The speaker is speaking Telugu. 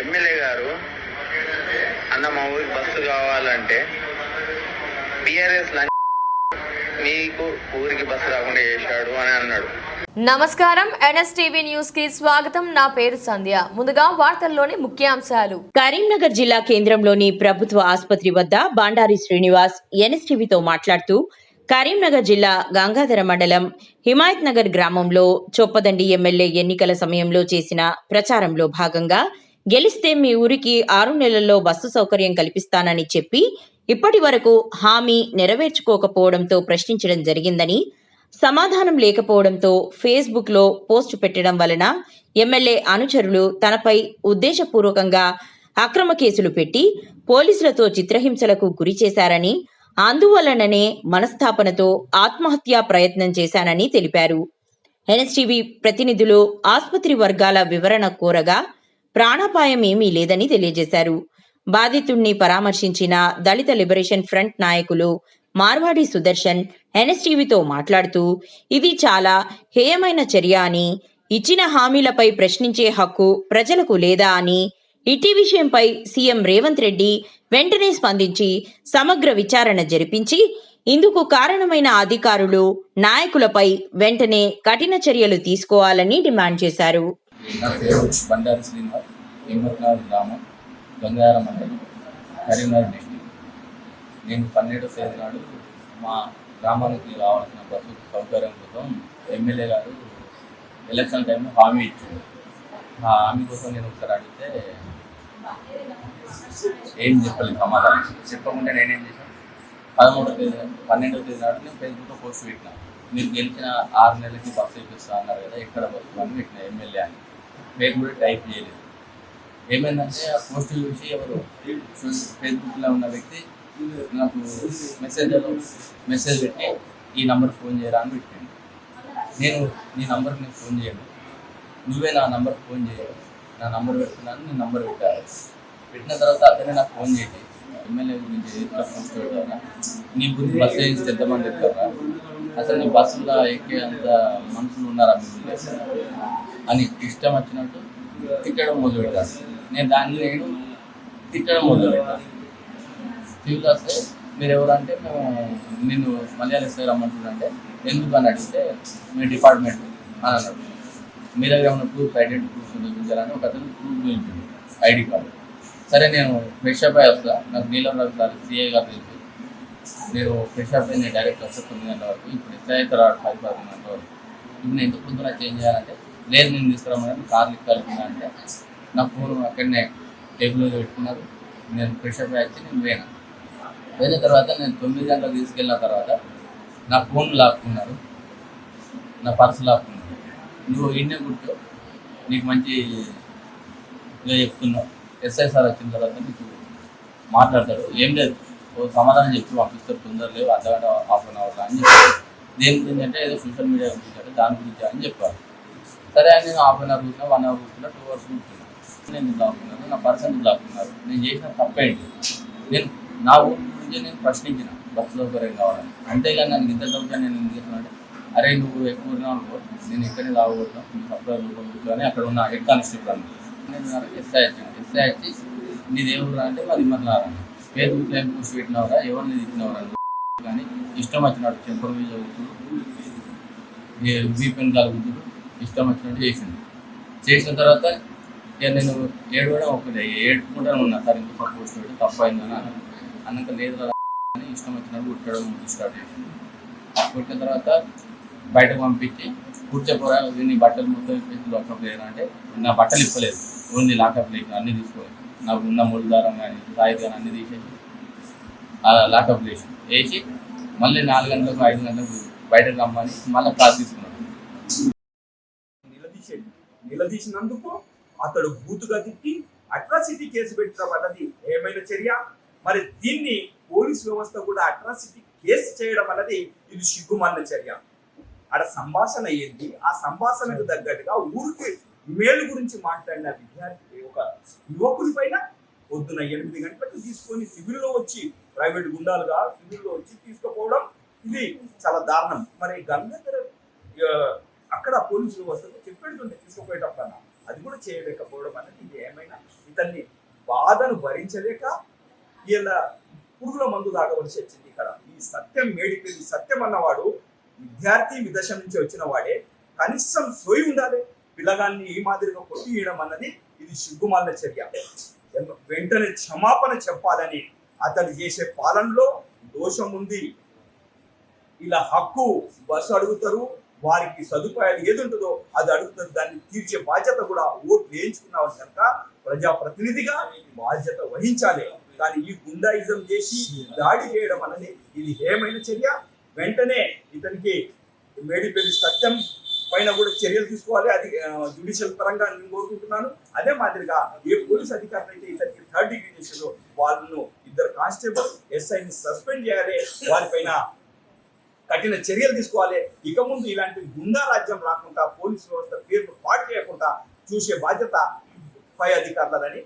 ఎమ్మెల్యే గారు అన్న మా ఊరికి బస్సు కావాలంటే బిఆర్ఎస్ మీకు ఊరికి బస్సు రాకుండా చేశాడు అని అన్నాడు. నమస్కారం ఎన్ఎస్టీవీ న్యూస్కి స్వాగతం. నా పేరు సంధ్య. ముందుగా వార్తల్లోని ముఖ్యాంశాలు. కరీంనగర్ జిల్లా కేంద్రంలోని ప్రభుత్వ ఆసుపత్రి వద్ద బాండారి శ్రీనివాస్ ఎన్ఎస్టీవీతో మాట్లాడుతూ కరీంనగర్ జిల్లా గంగాధర మండలం హిమాయత్ నగర్ గ్రామంలో చొప్పదండి ఎమ్మెల్యే ఎన్నికల సమయంలో చేసిన ప్రచారంలో భాగంగా గెలిస్తే మీ ఊరికి ఆరు నెలల్లో బస్సు సౌకర్యం కల్పిస్తానని చెప్పి ఇప్పటి వరకు హామీ నెరవేర్చుకోకపోవడంతో ప్రశ్నించడం జరిగిందని సమాధానం లేకపోవడంతో ఫేస్బుక్లో పోస్టు పెట్టడం వలన ఎమ్మెల్యే అనుచరులు తనపై ఉద్దేశపూర్వకంగా అక్రమ కేసులు పెట్టి పోలీసులతో చిత్రహింసలకు గురి చేశారని అందువలననే మనస్థాపనతో ఆత్మహత్యా ప్రయత్నం చేశానని తెలిపారు. ఎన్ఎస్టీవీ ప్రతినిధులు ఆసుపత్రి వర్గాల వివరణ కోరగా ప్రాణాపాయం ఏమీ లేదని తెలియజేశారు. బాధితుణ్ణి పరామర్శించిన దళిత లిబరేషన్ ఫ్రంట్ నాయకులు మార్వాడి సుదర్శన్ ఎన్ఎస్టీవీతో మాట్లాడుతూ ఇది చాలా హేయమైన చర్య అని ఇచ్చిన హామీలపై ప్రశ్నించే హక్కు ప్రజలకు లేదా అని ఇటీ విషయంపై సీఎం రేవంత్ రెడ్డి వెంటనే స్పందించి సమగ్ర విచారణ జరిపించి ఇందుకు కారణమైన అధికారులు నాయకులపై వెంటనే కఠిన చర్యలు తీసుకోవాలని డిమాండ్ చేశారు. నా పేరు బండారి శ్రీనివాస్ హిమ్మత్నగర్ గ్రామం గంగారం మండలం కరీంనగర్ డిస్టిక్. నేను పన్నెండో తేదీ నాడు మా గ్రామానికి రావాల్సిన బస్సు సౌకర్యం కోసం ఎమ్మెల్యే గారు ఎలక్షన్ టైంలో హామీ ఇచ్చింది ఆ కోసం నేను ఒకసారి అడిగితే ఏం చెప్పలేదు సమాధానం? చెప్పకుండా నేనేం చేశాను? పదమూడో తేదీ పన్నెండో తేదీ నాడు నేను ఫేస్బుక్లో పోస్ట్ పెట్టినా. మీరు గెలిచిన ఆరు నెలలకి బస్సు ఇప్పిస్తా అన్నారు కదా ఎక్కడ బస్సు అని పెట్టిన ఎమ్మెల్యే అని. పేరు కూడా టైప్ చేయలేదు. ఏమైందంటే ఆ పోస్ట్ చూసి ఎవరు? ఫేస్బుక్లో ఉన్న వ్యక్తి నాకు మెసేజ్లో మెసేజ్ పెట్టి ఈ నంబర్ ఫోన్ చేయరా అని పెట్టింది నేను నీ నంబర్కి నేను ఫోన్ చేయను. నువ్వే నా నంబర్ ఫోన్ చేయి. నా నంబర్ పెడుతున్నాను నీ నంబర్ పెట్టారు పెట్టిన తర్వాత అతనే నాకు ఫోన్ చేయండి ఎమ్మెల్యే గురించి ఎట్లా పోస్ట్ పెడతారా నీ గురించి బస్సు వేయించి తెద్దామని చెప్తారా అసలు నీ బస్సులో ఎక్కే అంత మనుషులు ఉన్నారా మీ అని ఇష్టం వచ్చినట్టు తిట్టడం మొదలు పెట్టాను నేను దాన్ని నేను తిట్టడం మొదలు పెట్టాను. తీసుకొస్తే మీరు ఎవరంటే మేము నిన్ను మలయాళ ఇస్తే రమ్మంటుందంటే ఎందుకు అని అడిగితే మీ డిపార్ట్మెంట్ అని అన్నాడు మీ ఏమైనా ప్రూఫ్ ఐడెంటిటీ ప్రూఫ్ చూపించాలని ఒక అతను ప్రూఫ్ చూపించింది ఐడి కార్డు సరే నేను ఫ్రెష్ అప్ అయి వస్తా. నాకు నీలం రాజు గారు సిఏ గారు తెలుసు నేను ఫ్రెష్ అప్ అయి నేను డైరెక్ట్ వస్తా తొమ్మిది గంటల వరకు. ఇప్పుడు ఎట్లా అయితే రాడు ఫైవ్ పది గంటల వరకు. ఇప్పుడు నేను ఎందుకు పొద్దున చేంజ్ చేయాలంటే లేదు నేను తీసుకురామని కార్ కలిపినా అంటే నా ఫోన్ అక్కడనే టేబుల్ మీద పెట్టుకున్నారు. నేను ఫ్రెష్ అప్ అయి వచ్చి నేను పోయినా. పోయిన తర్వాత నేను తొమ్మిది గంటలకు తీసుకెళ్ళిన తర్వాత నా ఫోన్ లాక్కున్నారు నా పర్స్ లాక్కున్నారు నువ్వు ఇండియా కూర్చో నీకు మంచి ఇదే చెప్తున్నావు ఎస్ఐ సార్ వచ్చిన తర్వాత నీకు మాట్లాడతాడు. ఏం లేదు. ఓ సమాధానం చెప్పి పంపిస్తారు తొందర లేవు అర్ధగంట హాఫ్ అన్ అవర్ అని చెప్పారు దేని గురించి అంటే ఏదో సోషల్ మీడియా గురించి దాని గురించి అని చెప్పారు సరే అని నేను హాఫ్ అన్ అవర్ కూర్చున్నా వన్ అవర్ కూర్చున్నా టూ అవర్స్ కూర్చున్నా. నేను లాక్కున్నాను నా పర్సన్ లాక్కున్నారు నేను చేసిన తప్పేంటి? నేను నా ఊరి గురించి నేను ప్రశ్నించిన. బస్సు సౌకర్యం కావాలని అంతేగాని నన్ను ఇంత సౌకర్యం నేను ఎందుకు చేస్తున్నాను అరే నువ్వు ఎక్కువ ఉన్నావు అనుకో. నేను ఇక్కడనే తాగబోతున్నాను నువ్వు సప్లై అక్కడ ఉన్న హెడ్ కానిస్టేబుల్ అని నేను ఎస్ఐ వచ్చాను. ఎస్ఐ వచ్చి నీది ఎవరు అంటే మరి మరలారా ఫేస్బుక్ ఏం పోస్ట్ పెట్టినవరా ఎవరిని తిప్పినవరా కానీ ఇష్టం వచ్చినట్టు చెంపలు మీద చదువుతుడు వీపెన్ కలుగుతుడు ఇష్టం వచ్చినట్టు చేసింది చేసిన తర్వాత ఇక నేను ఏడవడం ఒకటే ఏడుకుంటానే ఉన్నా. సార్ ఇంత పోస్ట్ పెట్టి తప్పు అయిందని అన్నాను అన్నాక లేదు అని ఇష్టం వచ్చినట్టు కుట్టడం స్టార్ట్ చేసింది కుట్టిన తర్వాత బయటకు పంపించి కూర్చోపోరా నీ బట్టలు మొత్తం ఇప్పేసి లాకప్ లేదా అంటే నా బట్టలు ఇప్పలేదు ఓన్లీ లాకప్ లేక అన్ని తీసుకోలేదు. నాకు ఉన్న ముళ్ళు దారం కానీ సాయిత్ కానీ అన్ని తీసేసి అలా లాకప్ చేసి వేసి మళ్ళీ నాలుగు గంటలకు ఐదు గంటలకు బయటకు రమ్మని మళ్ళీ క్లాస్ తీసుకున్నాను. నిలదీసేది. నిలదీసినందుకు అతడు బూతుగా తిట్టి అట్రాసిటీ కేసు పెట్టడం అన్నది ఏమైనా చర్య? మరి దీన్ని పోలీస్ వ్యవస్థ కూడా అట్రాసిటీ కేసు చేయడం అన్నది ఇది సిగ్గుమన్న చర్య. ఆడ సంభాషణ అయ్యింది ఆ సంభాషణకు తగ్గట్టుగా ఊరికి మేలు గురించి మాట్లాడిన విద్యార్థి ఒక యువకుని పైన పొద్దున ఎనిమిది గంటలకు తీసుకొని సివిల్లో వచ్చి ప్రైవేట్ గుండాలుగా సివిల్లో వచ్చి తీసుకుపోవడం ఇది చాలా దారుణం. మరి గంగాధర అక్కడ పోలీసులు వ్యవస్థకు చెప్పేటువంటి తీసుకుపోయేటప్పుడు అది కూడా చేయలేకపోవడం అనేది ఇది ఏమైనా ఇతన్ని బాధను భరించలేక ఇలా పురుగుల మందు తాగవలసి వచ్చింది ఇక్కడ. ఈ సత్యం మేడిపోయింది. సత్యం అన్నవాడు విద్యార్థి విదశ నుంచి వచ్చిన వాడే కనీసం సోయి ఉండాలి. పిల్లగాన్ని ఈ మాదిరిగా కొట్టియడం అన్నది ఇది సిగ్గుమాల చర్య. వెంటనే క్షమాపణ చెప్పాలని అతను చేసే పాలనలో దోషం ఉంది. ఇలా హక్కు బస్సు అడుగుతారు వారికి సదుపాయాలు ఏది ఉంటుందో అది అడుగుతారు. దాన్ని తీర్చే బాధ్యత కూడా ఓట్లు వేయించుకున్న కనుక ప్రజాప్రతినిధిగా బాధ్యత వహించాలి. కానీ ఈ గుండాయిజం చేసి దాడి చేయడం అనేది ఇది ఏమైన చర్య. వెంటనే ఇతనికి మేడిపల్లి సత్యం పైన కూడా చర్యలు తీసుకోవాలి. అది జ్యుడిషియల్ పరంగా నేను కోరుకుంటున్నాను. అదే మాదిరిగా ఏ పోలీస్ అధికారులు అయితే ఇతనికి థర్డ్ డిగ్రీ చేసారో వాళ్ళను ఇద్దరు కానిస్టేబుల్ ఎస్ఐని సస్పెండ్ చేయాలి. వారిపైన కఠిన చర్యలు తీసుకోవాలి. ఇక ముందు ఇలాంటి గుండా రాజ్యం రాకుండా పోలీసు వ్యవస్థ పేరును పాటు చేయకుండా చూసే బాధ్యత పై అధికారులదని